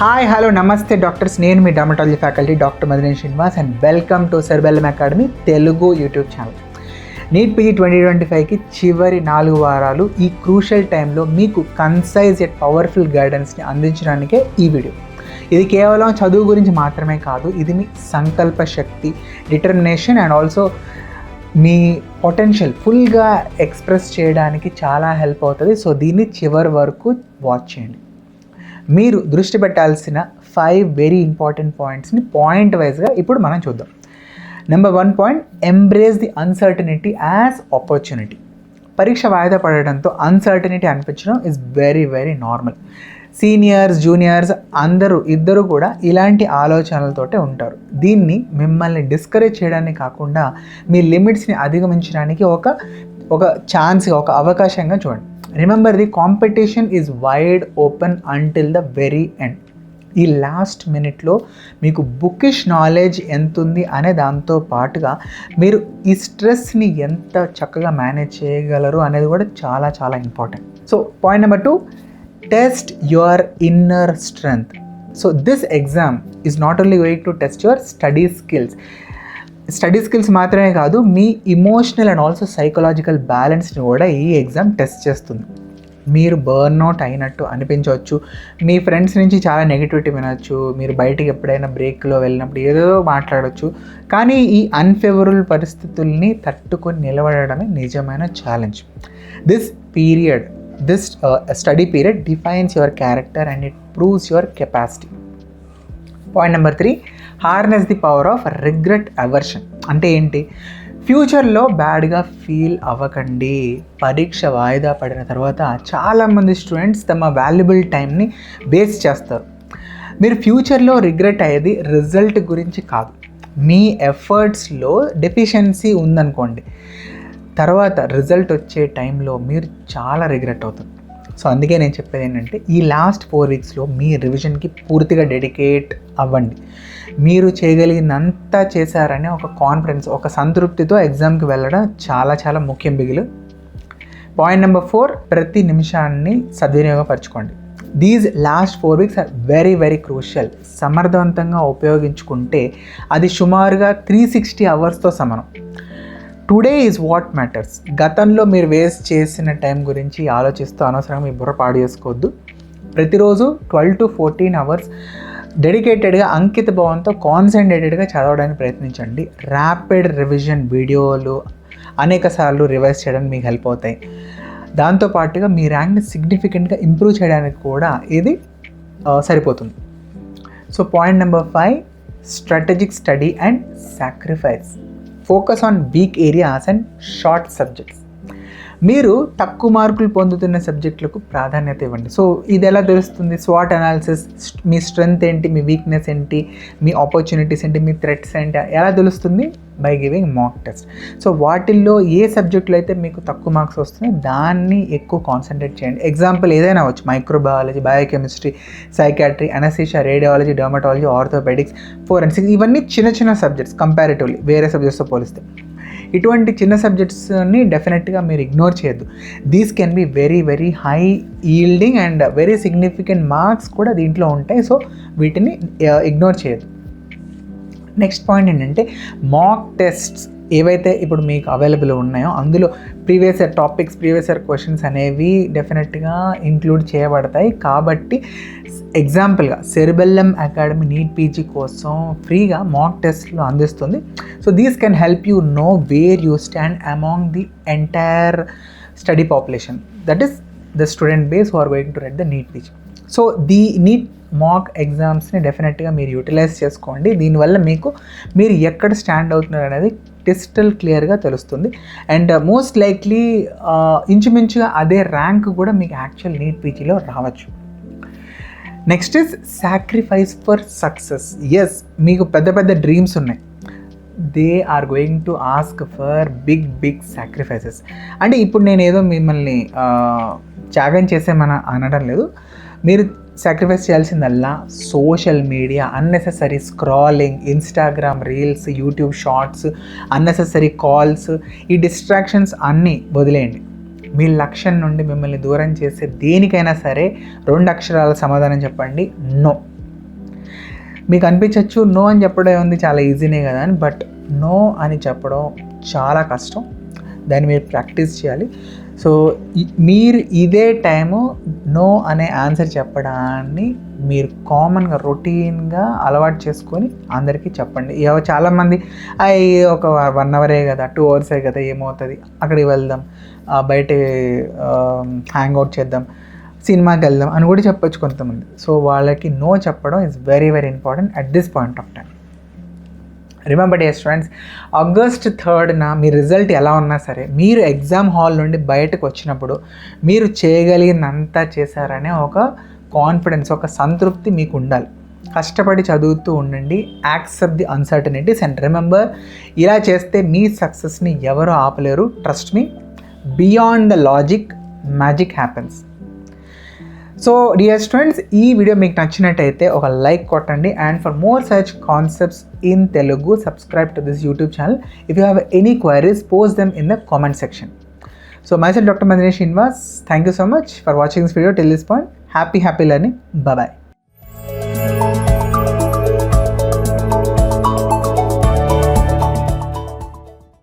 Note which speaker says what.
Speaker 1: Hi hello నమస్తే doctors. నేను మీ dermatology faculty doctor Madine Srinivas and welcome to Cerebellum Academy Telugu YouTube channel. NEET PG twenty twenty ఫైవ్కి చివరి నాలుగు వారాలు ఈ క్రూషల్ టైంలో మీకు కన్సైజ్ ఎట్ పవర్ఫుల్ గైడెన్స్ని అందించడానికే ఈ వీడియో ఇది కేవలం చదువు గురించి మాత్రమే కాదు ఇది మీ సంకల్ప శక్తి డిటర్మినేషన్ అండ్ ఆల్సో మీ పొటెన్షియల్ ఫుల్గా ఎక్స్ప్రెస్ చేయడానికి చాలా హెల్ప్ అవుతుంది. సో దీన్ని చివరి వరకు వాచ్ చేయండి. మీరు దృష్టి పెట్టాల్సిన ఫైవ్ వెరీ ఇంపార్టెంట్ పాయింట్స్ని పాయింట్ వైజ్గా ఇప్పుడు మనం చూద్దాం. Number one point embrace the uncertainty as opportunity పరీక్ష వాయిదా పడడంతో అన్సర్టనిటీ అనిపించడం is very very normal seniors juniors అందరూ ఇద్దరు కూడా ఇలాంటి ఆలోచనలతోటే ఉంటారు. దీన్ని మిమ్మల్ని డిస్కరేజ్ చేయడానికి కాకుండా మీ లిమిట్స్ని అధిగమించడానికి ఒక ఒక ఛాన్స్గా ఒక అవకాశంగా చూడండి. Remember the competition is wide open until the very end ఈ లాస్ట్ మినిట్లో మీకు బుకిష్ నాలెడ్జ్ ఎంత ఉంది అనే దాంతో పాటుగా మీరు ఈ స్ట్రెస్ని ఎంత చక్కగా మేనేజ్ చేయగలరు అనేది కూడా చాలా చాలా important so point number two test your inner strength so this exam is not only going to test your study skills study skills మాత్రమే కాదు మీ ఇమోషనల్ అండ్ ఆల్సో సైకలాజికల్ బ్యాలెన్స్ని కూడా ఈ ఎగ్జామ్ టెస్ట్ చేస్తుంది. మీరు బర్న్ అవుట్ అయినట్టు అనిపించవచ్చు. మీ ఫ్రెండ్స్ నుంచి చాలా నెగిటివిటీ వినొచ్చు. మీరు బయటికి ఎప్పుడైనా బ్రేక్లో వెళ్ళినప్పుడు ఏదో మాట్లాడవచ్చు కానీ ఈ అన్ఫేవరబుల్ పరిస్థితుల్ని తట్టుకొని నిలబడడమే నిజమైన challenge this period this study period defines your character and it proves your capacity point number three harness the power of regret aversion అంటే ఏంటి? ఫ్యూచర్లో బ్యాడ్గా ఫీల్ అవ్వకండి. పరీక్ష వాయిదా పడిన తర్వాత చాలామంది స్టూడెంట్స్ తమ వాల్యుబుల్ టైంని వేస్ట్ చేస్తారు. మీరు ఫ్యూచర్లో రిగ్రెట్ అయ్యేది రిజల్ట్ గురించి కాదు. మీ ఎఫర్ట్స్లో డెఫిషియన్సీ ఉందనుకోండి. తర్వాత రిజల్ట్ వచ్చే టైంలో మీరు చాలా రిగ్రెట్ అవుతారు. సో అందుకే నేను చెప్పేది ఏంటంటే ఈ లాస్ట్ ఫోర్ వీక్స్లో మీ రివిజన్కి పూర్తిగా డెడికేట్ అవ్వండి. మీరు చేయగలిగినంతా చేశారనే ఒక కాన్ఫిడెన్స్ ఒక సంతృప్తితో ఎగ్జామ్కి వెళ్ళడం చాలా చాలా ముఖ్యం బిగులు. పాయింట్ నెంబర్ ఫోర్ ప్రతి నిమిషాన్ని సద్వినియోగపరచుకోండి. These last four weeks are very very crucial సమర్థవంతంగా ఉపయోగించుకుంటే అది సుమారుగా త్రీ సిక్స్టీ అవర్స్తో సమానం. టుడే ఈజ్ వాట్ మ్యాటర్స్ గతంలో మీరు వేస్ట్ చేసిన టైం గురించి ఆలోచిస్తూ అనవసరంగా మీ బుర్ర పాడు చేసుకోవద్దు. ప్రతిరోజు ట్వెల్వ్ టు ఫోర్టీన్ అవర్స్ డెడికేటెడ్గా అంకిత భావంతో కాన్సన్ట్రేటెడ్గా చదవడానికి ప్రయత్నించండి. ర్యాపిడ్ రివిజన్ వీడియోలు అనేక సార్లు రివైజ్ చేయడానికి మీకు హెల్ప్ అవుతాయి. దాంతోపాటుగా మీ ర్యాంక్ని సిగ్నిఫికెంట్గా ఇంప్రూవ్ చేయడానికి కూడా ఇది సరిపోతుంది. So point number five strategic study and sacrifice Focus on big areas and short subjects. మీరు తక్కువ మార్కులు పొందుతున్న సబ్జెక్టులకు ప్రాధాన్యత ఇవ్వండి. సో ఇది ఎలా తెలుస్తుంది? స్వాట్ అనాలిసిస్ మీ స్ట్రెంగ్త్ ఏంటి? మీ వీక్నెస్ ఏంటి? మీ ఆపర్చునిటీస్ ఏంటి? మీ థ్రెట్స్ ఏంటి? ఎలా తెలుస్తుంది? By giving mock test so వాటిల్లో ఏ సబ్జెక్టులు అయితే మీకు తక్కువ మార్క్స్ వస్తున్నాయి దాన్ని ఎక్కువ కాన్సన్ట్రేట్ చేయండి. ఎగ్జాంపుల్ ఏదైనా అవ్వచ్చు. Microbiology biochemistry psychiatry anaesthesia radiology dermatology orthopaedics forensics ఇవన్నీ చిన్న చిన్న సబ్జెక్ట్స్ కంపారిటివ్లీ వేరే సబ్జెక్ట్స్తో పోలిస్తే. ఇటువంటి చిన్న సబ్జెక్ట్స్ని డెఫినెట్గా మీరు ఇగ్నోర్ చేయొద్దు. These can be very very high yielding and very significant marks కూడా దీంట్లో ఉంటాయి. సో వీటిని uh, ఇగ్నోర్ చేయొద్దు. నెక్స్ట్ పాయింట్ ఏంటంటే మాక్ టెస్ట్స్ ఏవైతే ఇప్పుడు మీకు అవైలబుల్ ఉన్నాయో అందులో previous year topics previous year questions అనేవి డెఫినెట్గా ఇంక్లూడ్ చేయబడతాయి. కాబట్టి ఎగ్జాంపుల్గా సెరిబెల్లం అకాడమీ నీట్ పీజీ కోసం ఫ్రీగా మాక్ టెస్ట్లు అందిస్తుంది. So these can help you know where you stand among the entire study population that is the student base who are going to read the NEET PG so the NEET mock ఎగ్జామ్స్ని డెఫినెట్గా మీరు utilise చేసుకోండి. దీనివల్ల మీకు మీరు ఎక్కడ stand అవుతున్నారు అనేది crystal క్లియర్గా తెలుస్తుంది. అండ్ మోస్ట్ లైక్లీ ఇంచుమించుగా అదే ర్యాంక్ కూడా మీకు యాక్చువల్ నీట్ పీజీలో రావచ్చు. Next is sacrifice for success as మీకు పెద్ద పెద్ద డ్రీమ్స్ ఉన్నాయి. They are going to ask for big big sacrifices అంటే ఇప్పుడు నేను ఏదో మిమ్మల్ని uh, త్యాగం చేసేమని అనడం లేదు. మీరు సాక్రిఫైస్ చేయాల్సిందల్లా social media unnecessary scrolling Instagram reels YouTube shorts unnecessary calls ఈ డిస్ట్రాక్షన్స్ అన్నీ వదిలేయండి. మీ లక్ష్యం నుండి మిమ్మల్ని దూరం చేసే దేనికైనా సరే రెండు అక్షరాల సమాధానం చెప్పండి. నో మీకు అనిపించవచ్చు నో అని చెప్పడం ఉంది చాలా ఈజీనే కదా అని బట్ నో అని చెప్పడం చాలా కష్టం. దాన్ని మీరు ప్రాక్టీస్ చేయాలి. సో మీరు ఇదే టైము నో అనే ఆన్సర్ చెప్పడాన్ని మీరు కామన్గా రొటీన్గా అలవాటు చేసుకొని అందరికీ చెప్పండి. చాలామంది ఒక వన్ అవరే కదా టూ అవర్సే కదా ఏమవుతుంది? అక్కడికి వెళ్దాం బయట హ్యాంగ్ అవుట్ చేద్దాం సినిమాకి వెళ్దాం అని కూడా చెప్పొచ్చు కొంతమంది. సో వాళ్ళకి నో చెప్పడం is very very important at this point of time remember the students August థర్డ్న మీ రిజల్ట్ ఎలా ఉన్నా సరే మీరు ఎగ్జామ్ హాల్ నుండి బయటకు వచ్చినప్పుడు మీరు చేయగలిగినంత చేశారనే ఒక కాన్ఫిడెన్స్ ఒక సంతృప్తి మీకు ఉండాలి. కష్టపడి చదువుతూ ఉండండి. Accept the uncertainties and remember ఇలా చేస్తే మీ సక్సెస్ని ఎవరు ఆపలేరు? Trust me beyond the logic magic happens so dear students ఈ వీడియో మీకు నచ్చినట్టయితే ఒక లైక్ కొట్టండి. And for more such concepts in Telugu subscribe to this YouTube channel if you have any queries post them in the comment section so myself doctor Madinesh Srinivas thank you so much for watching this video till this point happy happy learning bye